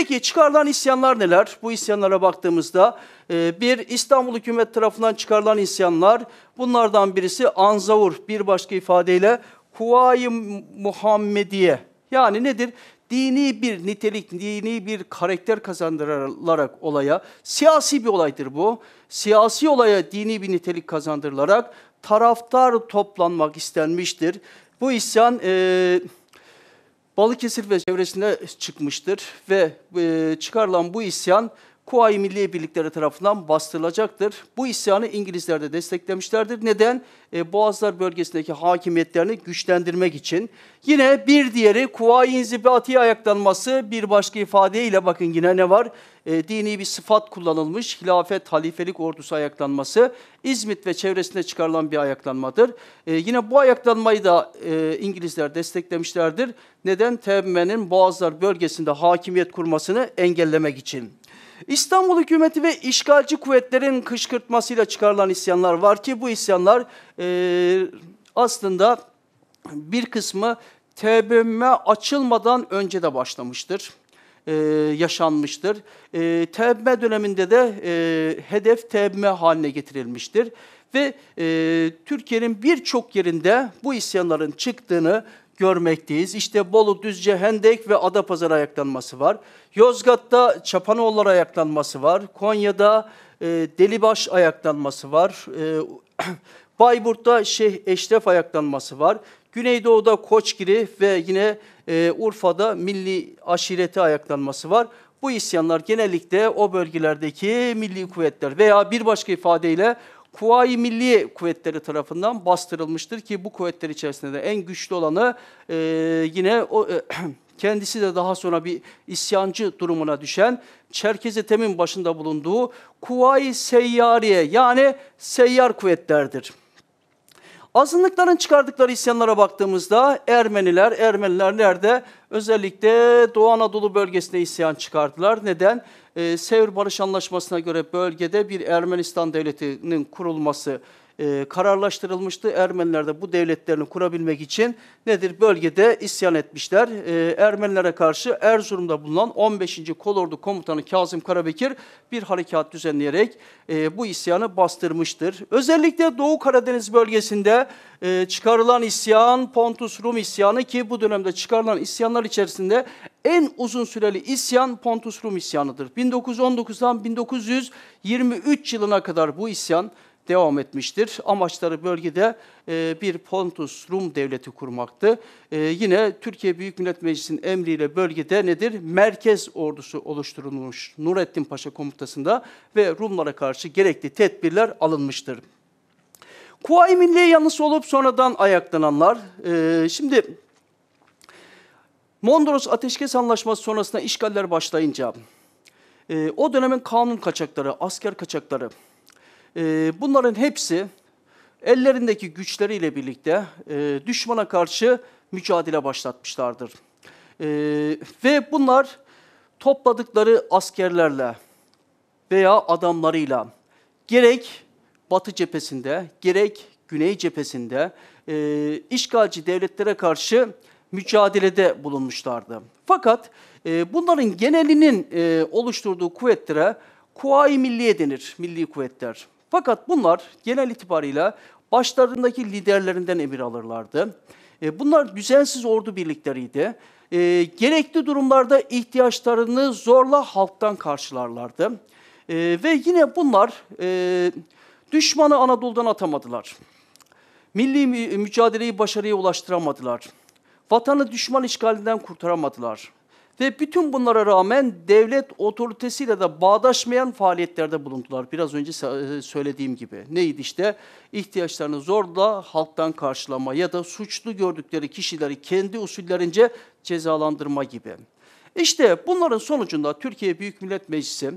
Peki çıkarılan isyanlar neler? Bu isyanlara baktığımızda e, bir İstanbul hükümet tarafından çıkarılan isyanlar bunlardan birisi Anzavur bir başka ifadeyle Kuvayi Muhammediye yani nedir? Dini bir nitelik, dini bir karakter kazandırılarak olaya, siyasi bir olaydır bu. Siyasi olaya dini bir nitelik kazandırılarak taraftar toplanmak istenmiştir. Bu isyan e, Balıkesir ve çevresinde çıkmıştır ve e, çıkarılan bu isyan Kuvayi Milliye Birlikleri tarafından bastırılacaktır. Bu isyanı İngilizler de desteklemişlerdir. Neden? E, Boğazlar bölgesindeki hakimiyetlerini güçlendirmek için. Yine bir diğeri Kuvayi İnzibatiye ayaklanması bir başka ifadeyle bakın yine ne var? E, dini bir sıfat kullanılmış hilafet halifelik ordusu ayaklanması İzmit ve çevresinde çıkarılan bir ayaklanmadır. E, yine bu ayaklanmayı da e, İngilizler desteklemişlerdir. Neden? TBMM'nin Boğazlar bölgesinde hakimiyet kurmasını engellemek için. İstanbul hükümeti ve işgalci kuvvetlerin kışkırtmasıyla çıkarılan isyanlar var ki bu isyanlar e, aslında bir kısmı TBMM açılmadan önce de başlamıştır. E, yaşanmıştır. E, TBMM döneminde de e, hedef TBMM haline getirilmiştir. Ve e, Türkiye'nin birçok yerinde bu isyanların çıktığını görmekteyiz. İşte Bolu, Düzce, Hendek ve Adapazarı ayaklanması var. Yozgat'ta Çapanoğulları ayaklanması var. Konya'da e, Delibaş ayaklanması var. E, Bayburt'ta Şeyh Eşref ayaklanması var. Güneydoğu'da Koçgiri ve yine e, Urfa'da Milli Aşireti ayaklanması var. Bu isyanlar genellikle o bölgelerdeki milli kuvvetler veya bir başka ifadeyle Kuvayi Milli Kuvvetleri tarafından bastırılmıştır ki bu kuvvetler içerisinde de en güçlü olanı e, yine o e, kendisi de daha sonra bir isyancı durumuna düşen Çerkez Ethem'in başında bulunduğu Kuvayi Seyyariye yani seyyar kuvvetlerdir. Azınlıkların çıkardıkları isyanlara baktığımızda Ermeniler, Ermeniler nerede? Özellikle Doğu Anadolu bölgesinde isyan çıkardılar. Neden? Ee, Sevr Barış Anlaşması'na göre bölgede bir Ermenistan devletinin kurulması e, kararlaştırılmıştı. Ermeniler de bu devletlerini kurabilmek için nedir? Bölgede isyan etmişler. E, Ermenilere karşı Erzurum'da bulunan 15. Kolordu Komutanı Kazım Karabekir bir harekat düzenleyerek e, bu isyanı bastırmıştır. Özellikle Doğu Karadeniz bölgesinde e, çıkarılan isyan Pontus Rum isyanı ki bu dönemde çıkarılan isyanlar içerisinde en uzun süreli isyan Pontus Rum isyanıdır. 1919'dan 1923 yılına kadar bu isyan devam etmiştir. Amaçları bölgede e, bir Pontus Rum devleti kurmaktı. E, yine Türkiye Büyük Millet Meclisi'nin emriyle bölgede nedir? Merkez ordusu oluşturulmuş Nurettin Paşa komutasında ve Rumlara karşı gerekli tedbirler alınmıştır. Kuvayi Milliye yanlısı olup sonradan ayaklananlar, e, şimdi Mondros Ateşkes Anlaşması sonrasında işgaller başlayınca, e, o dönemin kanun kaçakları, asker kaçakları, e, bunların hepsi ellerindeki güçleriyle birlikte e, düşmana karşı mücadele başlatmışlardır. E, ve bunlar topladıkları askerlerle veya adamlarıyla gerek Batı cephesinde gerek Güney cephesinde e, işgalci devletlere karşı mücadelede bulunmuşlardı. Fakat e, bunların genelinin oluşturduğu kuvvetlere Kuvayi Milliye denir, milli kuvvetler. Fakat bunlar genel itibarıyla başlarındaki liderlerinden emir alırlardı. E, bunlar düzensiz ordu birlikleriydi. E, gerekli durumlarda ihtiyaçlarını zorla halktan karşılarlardı. E, ve yine bunlar düşmanı Anadolu'dan atamadılar. Milli mücadeleyi başarıya ulaştıramadılar. Vatanı düşman işgalinden kurtaramadılar. Ve bütün bunlara rağmen devlet otoritesiyle de bağdaşmayan faaliyetlerde bulundular. Biraz önce e, söylediğim gibi. Neydi işte? ihtiyaçlarını zorla halktan karşılama ya da suçlu gördükleri kişileri kendi usullerince cezalandırma gibi. İşte bunların sonucunda Türkiye Büyük Millet Meclisi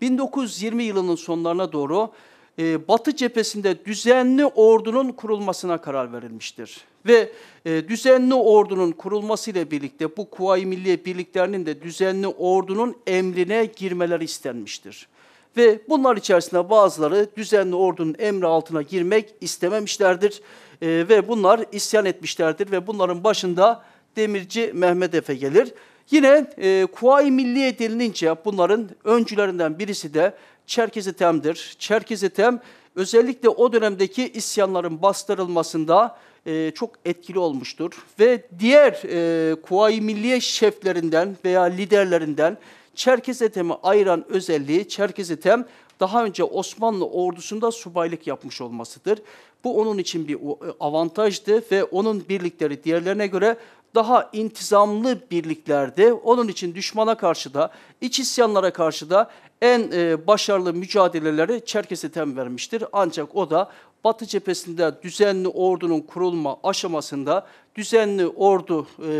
1920 yılının sonlarına doğru e, Batı cephesinde düzenli ordunun kurulmasına karar verilmiştir. Ve e, düzenli ordunun kurulmasıyla birlikte bu Kuvayi Milliye birliklerinin de düzenli ordunun emrine girmeleri istenmiştir. Ve bunlar içerisinde bazıları düzenli ordunun emri altına girmek istememişlerdir. E, ve bunlar isyan etmişlerdir ve bunların başında Demirci Mehmet Efe gelir. Yine e, Kuvayi Milliye denilince bunların öncülerinden birisi de Çerkezitem'dir. Çerkezitem özellikle o dönemdeki isyanların bastırılmasında e, çok etkili olmuştur. Ve diğer e, Kuvayi Milliye şeflerinden veya liderlerinden Çerkezitem'i ayıran özelliği Çerkezitem daha önce Osmanlı ordusunda subaylık yapmış olmasıdır. Bu onun için bir avantajdı ve onun birlikleri diğerlerine göre daha intizamlı birliklerdi. Onun için düşmana karşı da, iç isyanlara karşı da en e, başarılı mücadeleleri Çerkesitem vermiştir. Ancak o da Batı cephesinde düzenli ordunun kurulma aşamasında düzenli ordu e,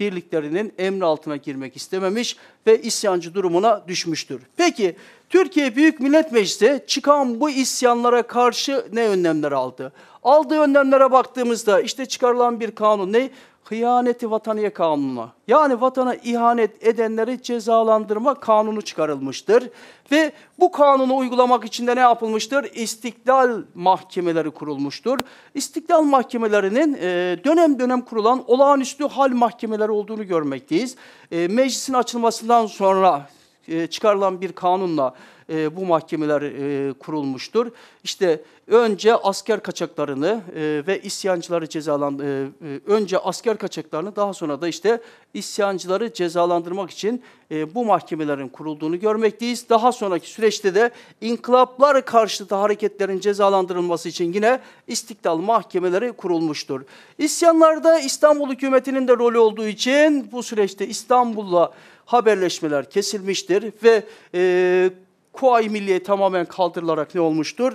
birliklerinin emri altına girmek istememiş ve isyancı durumuna düşmüştür. Peki Türkiye Büyük Millet Meclisi çıkan bu isyanlara karşı ne önlemler aldı? Aldığı önlemlere baktığımızda işte çıkarılan bir kanun ne? Hıyaneti vataniye kanunu. Yani vatana ihanet edenleri cezalandırma kanunu çıkarılmıştır. Ve bu kanunu uygulamak için de ne yapılmıştır? İstiklal mahkemeleri kurulmuştur. İstiklal mahkemelerinin e, dönem dönem kurulan olağanüstü hal mahkemeleri olduğunu görmekteyiz. E, meclisin açılmasından sonra e, çıkarılan bir kanunla e, bu mahkemeler e, kurulmuştur. İşte önce asker kaçaklarını e, ve isyancıları cezaland e, e, önce asker kaçaklarını daha sonra da işte isyancıları cezalandırmak için e, bu mahkemelerin kurulduğunu görmekteyiz. Daha sonraki süreçte de inkılaplar karşıtı hareketlerin cezalandırılması için yine istiklal mahkemeleri kurulmuştur. İsyanlarda İstanbul hükümetinin de rolü olduğu için bu süreçte İstanbul'la haberleşmeler kesilmiştir ve e, Kuvayi Milliye tamamen kaldırılarak ne olmuştur?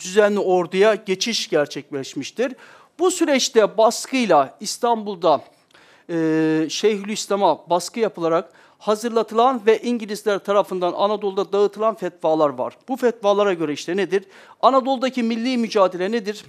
Düzenli orduya geçiş gerçekleşmiştir. Bu süreçte baskıyla İstanbul'da e, Şeyhülislam'a baskı yapılarak hazırlatılan ve İngilizler tarafından Anadolu'da dağıtılan fetvalar var. Bu fetvalara göre işte nedir? Anadolu'daki milli mücadele nedir?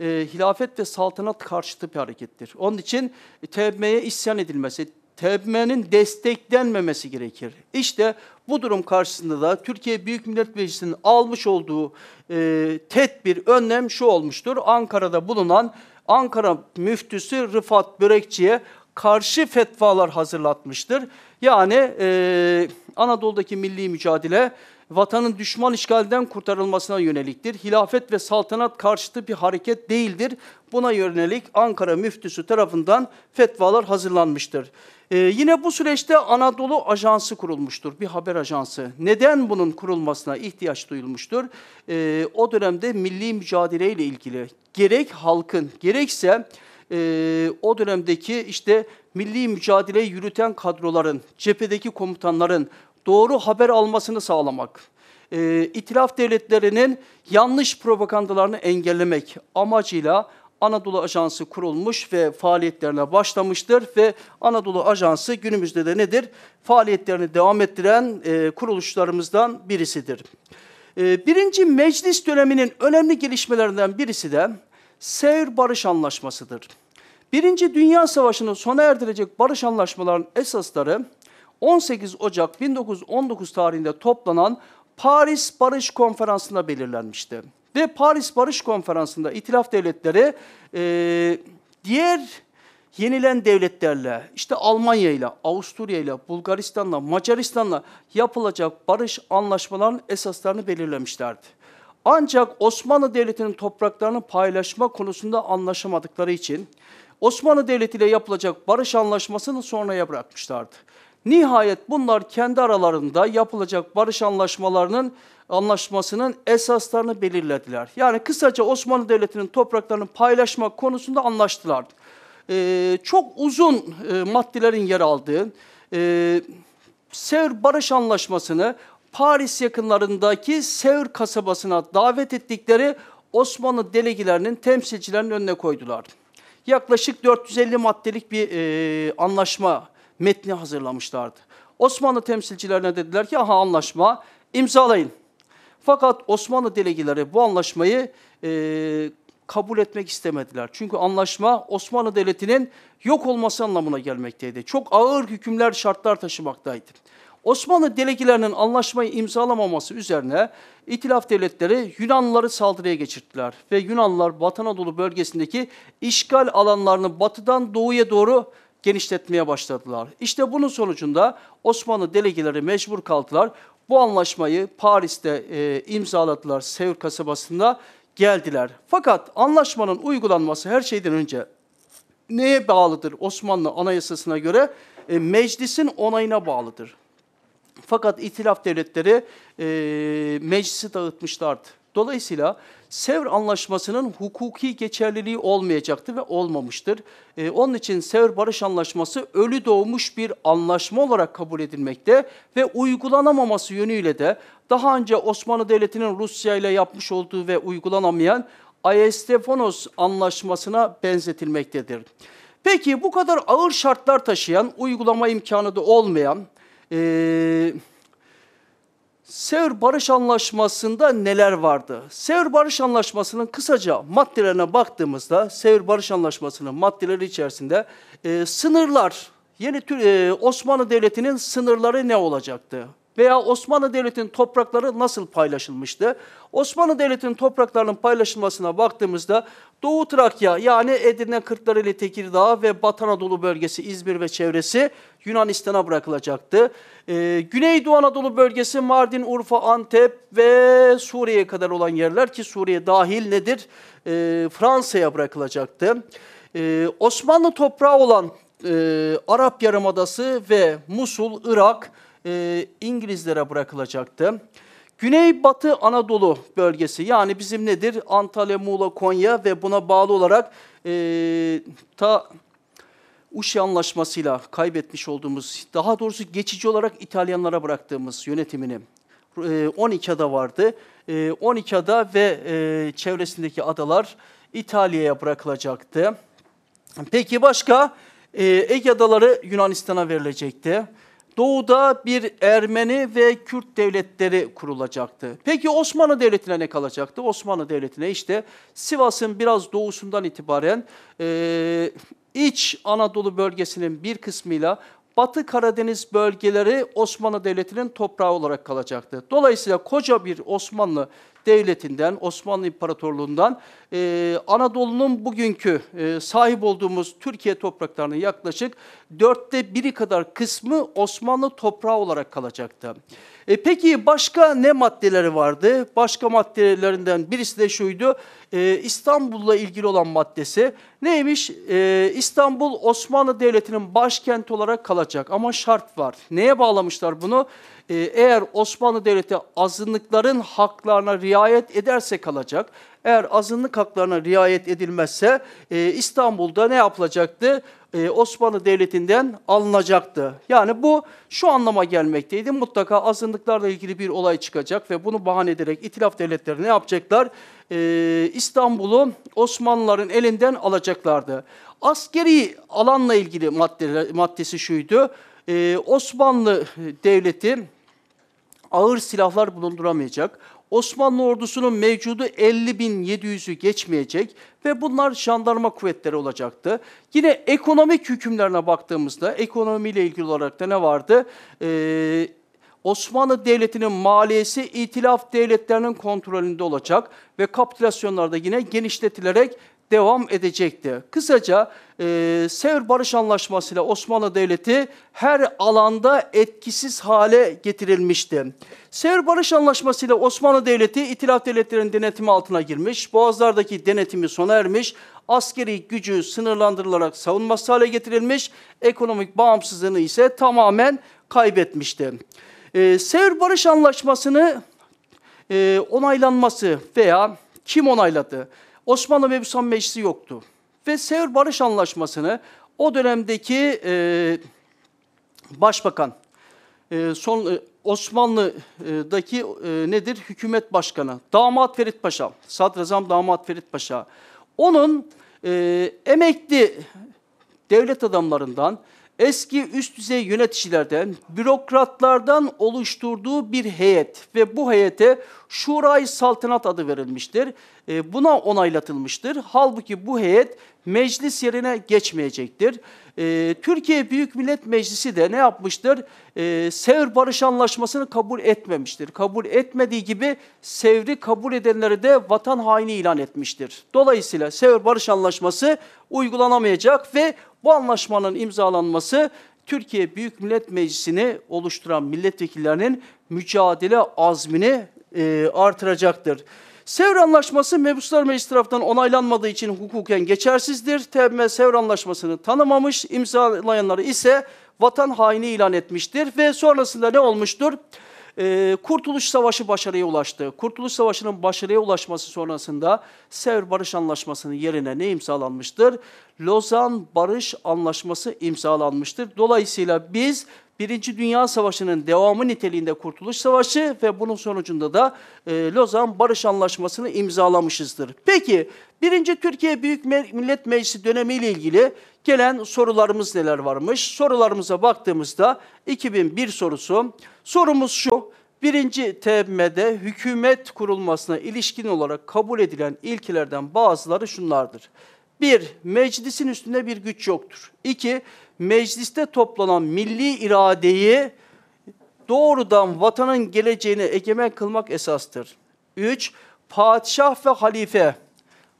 E, hilafet ve saltanat karşıtı bir harekettir. Onun için TBMM'ye isyan edilmesi, TBMM'nin desteklenmemesi gerekir. İşte bu durum karşısında da Türkiye Büyük Millet Meclisi'nin almış olduğu e, tedbir, önlem şu olmuştur. Ankara'da bulunan Ankara müftüsü Rıfat Börekçi'ye karşı fetvalar hazırlatmıştır. Yani e, Anadolu'daki milli mücadele vatanın düşman işgalden kurtarılmasına yöneliktir. Hilafet ve saltanat karşıtı bir hareket değildir. Buna yönelik Ankara müftüsü tarafından fetvalar hazırlanmıştır. Ee, yine bu süreçte Anadolu Ajansı kurulmuştur, bir haber ajansı. Neden bunun kurulmasına ihtiyaç duyulmuştur? Ee, o dönemde milli mücadeleyle ilgili gerek halkın gerekse e, o dönemdeki işte milli mücadeleyi yürüten kadroların, cephedeki komutanların doğru haber almasını sağlamak, e, itilaf devletlerinin yanlış propagandalarını engellemek amacıyla Anadolu Ajansı kurulmuş ve faaliyetlerine başlamıştır ve Anadolu Ajansı günümüzde de nedir? Faaliyetlerini devam ettiren e, kuruluşlarımızdan birisidir. E, birinci meclis döneminin önemli gelişmelerinden birisi de Sevr Barış Anlaşması'dır. Birinci Dünya Savaşı'nı sona erdirecek barış anlaşmalarının esasları 18 Ocak 1919 tarihinde toplanan Paris Barış Konferansı'nda belirlenmişti. Ve Paris Barış Konferansı'nda itilaf devletleri e, diğer yenilen devletlerle, işte Almanya ile, Avusturya ile, Bulgaristan'la, Macaristan'la yapılacak barış anlaşmalarının esaslarını belirlemişlerdi. Ancak Osmanlı Devleti'nin topraklarını paylaşma konusunda anlaşamadıkları için Osmanlı Devleti ile yapılacak barış anlaşmasını sonraya bırakmışlardı. Nihayet bunlar kendi aralarında yapılacak barış anlaşmalarının anlaşmasının esaslarını belirlediler. Yani kısaca Osmanlı Devleti'nin topraklarını paylaşmak konusunda anlaştılar. Ee, çok uzun e, maddelerin yer aldığı e, Sevr Barış Anlaşması'nı Paris yakınlarındaki Sevr kasabasına davet ettikleri Osmanlı delegilerinin temsilcilerinin önüne koydular. Yaklaşık 450 maddelik bir e, anlaşma metni hazırlamışlardı. Osmanlı temsilcilerine dediler ki aha anlaşma imzalayın. Fakat Osmanlı delegileri bu anlaşmayı e, kabul etmek istemediler. Çünkü anlaşma Osmanlı Devleti'nin yok olması anlamına gelmekteydi. Çok ağır hükümler, şartlar taşımaktaydı. Osmanlı delegilerinin anlaşmayı imzalamaması üzerine İtilaf devletleri Yunanlıları saldırıya geçirdiler ve Yunanlılar Batı Anadolu bölgesindeki işgal alanlarını batıdan doğuya doğru genişletmeye başladılar. İşte bunun sonucunda Osmanlı delegeleri mecbur kaldılar. Bu anlaşmayı Paris'te e, imzaladılar, Sevr kasabasında geldiler. Fakat anlaşmanın uygulanması her şeyden önce neye bağlıdır Osmanlı Anayasası'na göre? E, meclisin onayına bağlıdır. Fakat itilaf devletleri e, meclisi dağıtmışlardı. Dolayısıyla Sevr Anlaşması'nın hukuki geçerliliği olmayacaktı ve olmamıştır. E, onun için Sevr Barış Anlaşması ölü doğmuş bir anlaşma olarak kabul edilmekte ve uygulanamaması yönüyle de daha önce Osmanlı Devleti'nin Rusya ile yapmış olduğu ve uygulanamayan Ayestefanos Anlaşması'na benzetilmektedir. Peki bu kadar ağır şartlar taşıyan, uygulama imkanı da olmayan, e, Sevr Barış Anlaşması'nda neler vardı? Sevr Barış Anlaşması'nın kısaca maddelerine baktığımızda Sevr Barış Anlaşması'nın maddeleri içerisinde e, sınırlar, yeni e, Osmanlı Devleti'nin sınırları ne olacaktı? Veya Osmanlı Devleti'nin toprakları nasıl paylaşılmıştı? Osmanlı Devleti'nin topraklarının paylaşılmasına baktığımızda Doğu Trakya yani Edirne, Kırklareli, Tekirdağ ve Batı Anadolu bölgesi İzmir ve çevresi Yunanistan'a bırakılacaktı. Ee, Güneydoğu Anadolu bölgesi Mardin, Urfa, Antep ve Suriye'ye kadar olan yerler ki Suriye dahil nedir? Ee, Fransa'ya bırakılacaktı. Ee, Osmanlı toprağı olan e, Arap Yarımadası ve Musul, Irak e, İngilizlere bırakılacaktı. Güneybatı Anadolu bölgesi yani bizim nedir? Antalya, Muğla, Konya ve buna bağlı olarak e, ta Uşi Anlaşması'yla kaybetmiş olduğumuz, daha doğrusu geçici olarak İtalyanlara bıraktığımız yönetimini 12 e, ada vardı. 12 e, ada ve e, çevresindeki adalar İtalya'ya bırakılacaktı. Peki başka? Ege adaları Yunanistan'a verilecekti. Doğuda bir Ermeni ve Kürt devletleri kurulacaktı. Peki Osmanlı Devleti'ne ne kalacaktı? Osmanlı Devleti'ne işte Sivas'ın biraz doğusundan itibaren e, iç Anadolu bölgesinin bir kısmıyla Batı Karadeniz bölgeleri Osmanlı Devleti'nin toprağı olarak kalacaktı. Dolayısıyla koca bir Osmanlı Devleti'nden, Osmanlı İmparatorluğu'ndan e, Anadolu'nun bugünkü e, sahip olduğumuz Türkiye topraklarının yaklaşık dörtte biri kadar kısmı Osmanlı toprağı olarak kalacaktı. E peki başka ne maddeleri vardı? Başka maddelerinden birisi de şuydu. E, İstanbul'la ilgili olan maddesi neymiş? E, İstanbul Osmanlı Devleti'nin başkenti olarak kalacak ama şart var. Neye bağlamışlar bunu? E, eğer Osmanlı Devleti azınlıkların haklarına riayet ederse kalacak. Eğer azınlık haklarına riayet edilmezse e, İstanbul'da ne yapılacaktı? E, Osmanlı Devleti'nden alınacaktı. Yani bu şu anlama gelmekteydi. Mutlaka azınlıklarla ilgili bir olay çıkacak ve bunu bahane ederek itilaf devletleri ne yapacaklar? E, İstanbul'u Osmanlıların elinden alacaklardı. Askeri alanla ilgili madde, maddesi şuydu. E, Osmanlı Devleti ağır silahlar bulunduramayacak. Osmanlı ordusunun mevcudu 50.700'ü geçmeyecek ve bunlar jandarma kuvvetleri olacaktı. Yine ekonomik hükümlerine baktığımızda ekonomiyle ilgili olarak da ne vardı? Ee, Osmanlı Devleti'nin maliyesi itilaf devletlerinin kontrolünde olacak ve kapitülasyonlarda yine genişletilerek devam edecekti. Kısaca e, Sevr Barış Anlaşması ile Osmanlı Devleti her alanda etkisiz hale getirilmişti. Sevr Barış Anlaşması ile Osmanlı Devleti itilaf devletlerinin denetimi altına girmiş, boğazlardaki denetimi sona ermiş, askeri gücü sınırlandırılarak savunması hale getirilmiş, ekonomik bağımsızlığını ise tamamen kaybetmişti. E, Sevr Barış Anlaşması'nı e, onaylanması veya kim onayladı? Osmanlı Mebusan Meclisi yoktu. Ve Sevr Barış Anlaşması'nı o dönemdeki e, başbakan, e, son e, Osmanlı'daki e, nedir? Hükümet başkanı, Damat Ferit Paşa, Sadrazam Damat Ferit Paşa. Onun e, emekli devlet adamlarından, eski üst düzey yöneticilerden, bürokratlardan oluşturduğu bir heyet ve bu heyete Şurayı Saltanat adı verilmiştir. E, buna onaylatılmıştır. Halbuki bu heyet meclis yerine geçmeyecektir. E, Türkiye Büyük Millet Meclisi de ne yapmıştır? E, Sevr Barış Anlaşması'nı kabul etmemiştir. Kabul etmediği gibi Sevr'i kabul edenleri de vatan haini ilan etmiştir. Dolayısıyla Sevr Barış Anlaşması uygulanamayacak ve Bu anlaşmanın imzalanması Türkiye Büyük Millet Meclisi'ni oluşturan milletvekillerinin mücadele azmini e, artıracaktır. Sevr Anlaşması Mebuslar Meclisi tarafından onaylanmadığı için hukuken geçersizdir. TBMM Sevr Anlaşması'nı tanımamış, imzalayanları ise vatan haini ilan etmiştir ve sonrasında ne olmuştur? Ee, Kurtuluş Savaşı başarıya ulaştı. Kurtuluş Savaşı'nın başarıya ulaşması sonrasında Sevr Barış Anlaşması'nın yerine ne imzalanmıştır? Lozan Barış Anlaşması imzalanmıştır. Dolayısıyla biz Birinci Dünya Savaşı'nın devamı niteliğinde Kurtuluş Savaşı ve bunun sonucunda da e, Lozan Barış Anlaşması'nı imzalamışızdır. Peki Birinci Türkiye Büyük Millet Meclisi dönemiyle ilgili gelen sorularımız neler varmış? Sorularımıza baktığımızda 2001 sorusu. Sorumuz şu. Birinci TBMM'de hükümet kurulmasına ilişkin olarak kabul edilen ilkelerden bazıları şunlardır. Bir, meclisin üstünde bir güç yoktur. İki, mecliste toplanan milli iradeyi doğrudan vatanın geleceğine egemen kılmak esastır. Üç, padişah ve halife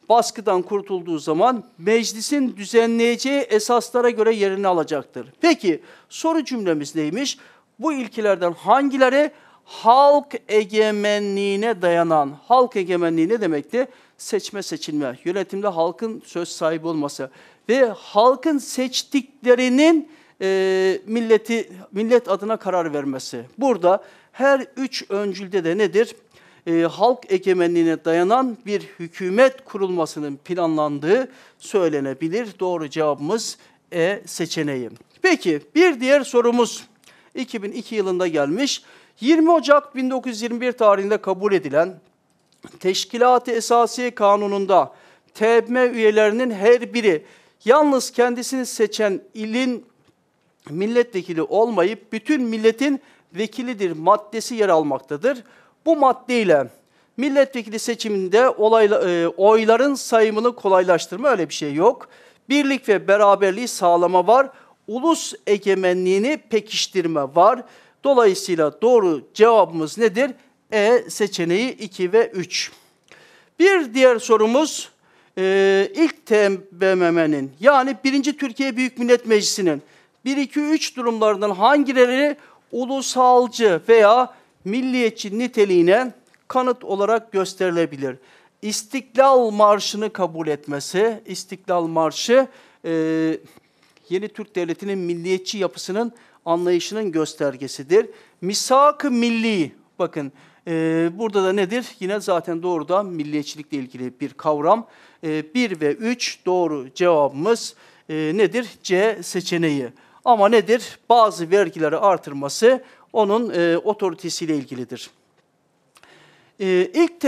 baskıdan kurtulduğu zaman meclisin düzenleyeceği esaslara göre yerini alacaktır. Peki soru cümlemiz neymiş? Bu ilkelerden hangileri halk egemenliğine dayanan, halk egemenliği ne demekti? Seçme seçilme, yönetimde halkın söz sahibi olması ve halkın seçtiklerinin e, milleti millet adına karar vermesi. Burada her üç öncülde de nedir? E, halk egemenliğine dayanan bir hükümet kurulmasının planlandığı söylenebilir. Doğru cevabımız E seçeneği. Peki bir diğer sorumuz 2002 yılında gelmiş. 20 Ocak 1921 tarihinde kabul edilen Teşkilat-ı Esasiye Kanunu'nda TBM üyelerinin her biri yalnız kendisini seçen ilin milletvekili olmayıp bütün milletin vekilidir maddesi yer almaktadır. Bu maddeyle milletvekili seçiminde olayla, e, oyların sayımını kolaylaştırma öyle bir şey yok. Birlik ve beraberliği sağlama var. Ulus egemenliğini pekiştirme var. Dolayısıyla doğru cevabımız nedir? E seçeneği 2 ve 3. Bir diğer sorumuz e, ilk TBMM'nin yani 1. Türkiye Büyük Millet Meclisi'nin 1-2-3 durumlarından hangileri ulusalcı veya milliyetçi niteliğine kanıt olarak gösterilebilir. İstiklal Marşı'nı kabul etmesi, İstiklal Marşı e, yeni Türk Devleti'nin milliyetçi yapısının anlayışının göstergesidir. Misak-ı milli, bakın e, burada da nedir? Yine zaten doğrudan milliyetçilikle ilgili bir kavram. E, 1 ve 3 doğru cevabımız e, nedir? C seçeneği. Ama nedir? Bazı vergileri artırması onun e, otoritesiyle ilgilidir. E, ilk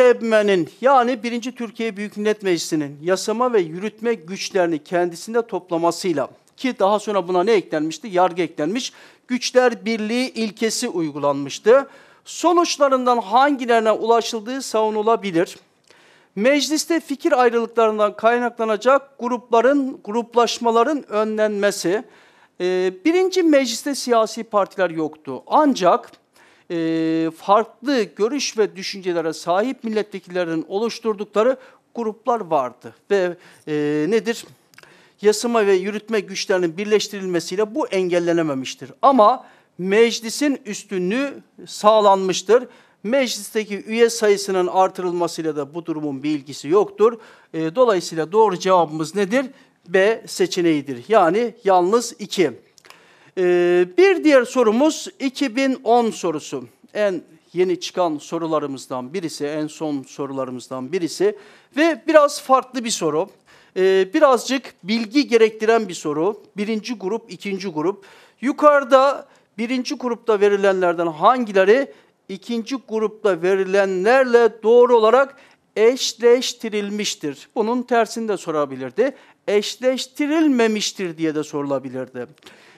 yani 1. Türkiye Büyük Millet Meclisi'nin yasama ve yürütme güçlerini kendisinde toplamasıyla ki daha sonra buna ne eklenmişti? Yargı eklenmiş. Güçler Birliği ilkesi uygulanmıştı. Sonuçlarından hangilerine ulaşıldığı savunulabilir. Mecliste fikir ayrılıklarından kaynaklanacak grupların, gruplaşmaların önlenmesi. Ee, birinci mecliste siyasi partiler yoktu. Ancak e, farklı görüş ve düşüncelere sahip milletvekillerinin oluşturdukları gruplar vardı. Ve e, nedir? Yasama ve yürütme güçlerinin birleştirilmesiyle bu engellenememiştir. Ama meclisin üstünlüğü sağlanmıştır. Meclisteki üye sayısının artırılmasıyla da bu durumun bir ilgisi yoktur. E, dolayısıyla doğru cevabımız nedir? B seçeneğidir. Yani yalnız 2. E, bir diğer sorumuz 2010 sorusu. En yeni çıkan sorularımızdan birisi, en son sorularımızdan birisi ve biraz farklı bir soru. Ee, birazcık bilgi gerektiren bir soru. Birinci grup, ikinci grup. Yukarıda birinci grupta verilenlerden hangileri ikinci grupta verilenlerle doğru olarak eşleştirilmiştir? Bunun tersini de sorabilirdi. Eşleştirilmemiştir diye de sorulabilirdi.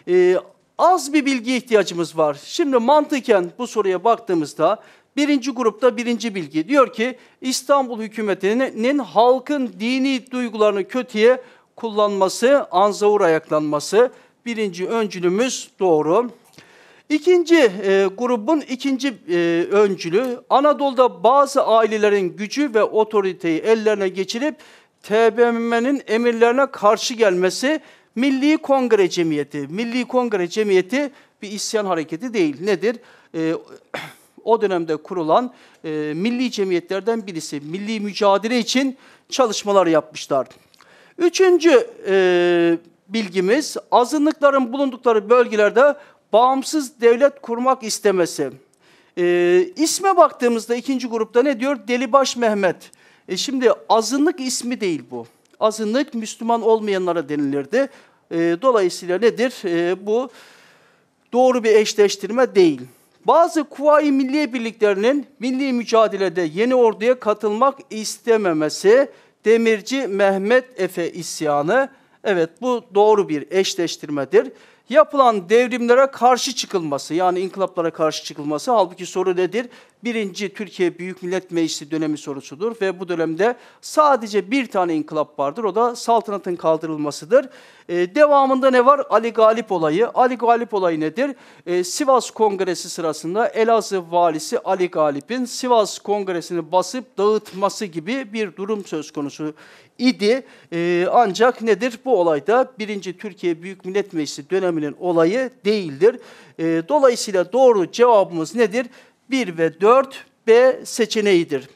Ee, az bir bilgi ihtiyacımız var. Şimdi mantıken bu soruya baktığımızda birinci grupta birinci bilgi diyor ki İstanbul hükümetinin halkın dini duygularını kötüye kullanması, anzavur ayaklanması birinci öncülümüz doğru. İkinci e, grubun ikinci e, öncülü Anadolu'da bazı ailelerin gücü ve otoriteyi ellerine geçirip TBMM'nin emirlerine karşı gelmesi Milli Kongre Cemiyeti. Milli Kongre Cemiyeti bir isyan hareketi değil. Nedir? Ee, o dönemde kurulan e, milli cemiyetlerden birisi. Milli mücadele için çalışmalar yapmışlar. Üçüncü e, bilgimiz azınlıkların bulundukları bölgelerde bağımsız devlet kurmak istemesi. E, isme baktığımızda ikinci grupta ne diyor? Delibaş Mehmet. E, şimdi azınlık ismi değil bu. Azınlık Müslüman olmayanlara denilirdi. E, dolayısıyla nedir? E, bu doğru bir eşleştirme değil. Bazı Kuvayi Milliye Birliklerinin milli mücadelede yeni orduya katılmak istememesi, Demirci Mehmet Efe isyanı, evet bu doğru bir eşleştirmedir. Yapılan devrimlere karşı çıkılması, yani inkılaplara karşı çıkılması, halbuki soru nedir? Birinci Türkiye Büyük Millet Meclisi dönemi sorusudur ve bu dönemde sadece bir tane inkılap vardır, o da saltanatın kaldırılmasıdır. Ee, devamında ne var? Ali Galip olayı. Ali Galip olayı nedir? Ee, Sivas Kongresi sırasında Elazığ valisi Ali Galip'in Sivas Kongresi'ni basıp dağıtması gibi bir durum söz konusu idi. Ee, ancak nedir? Bu olayda birinci Türkiye Büyük Millet Meclisi döneminin olayı değildir. Ee, dolayısıyla doğru cevabımız nedir? 1 ve 4 B seçeneğidir.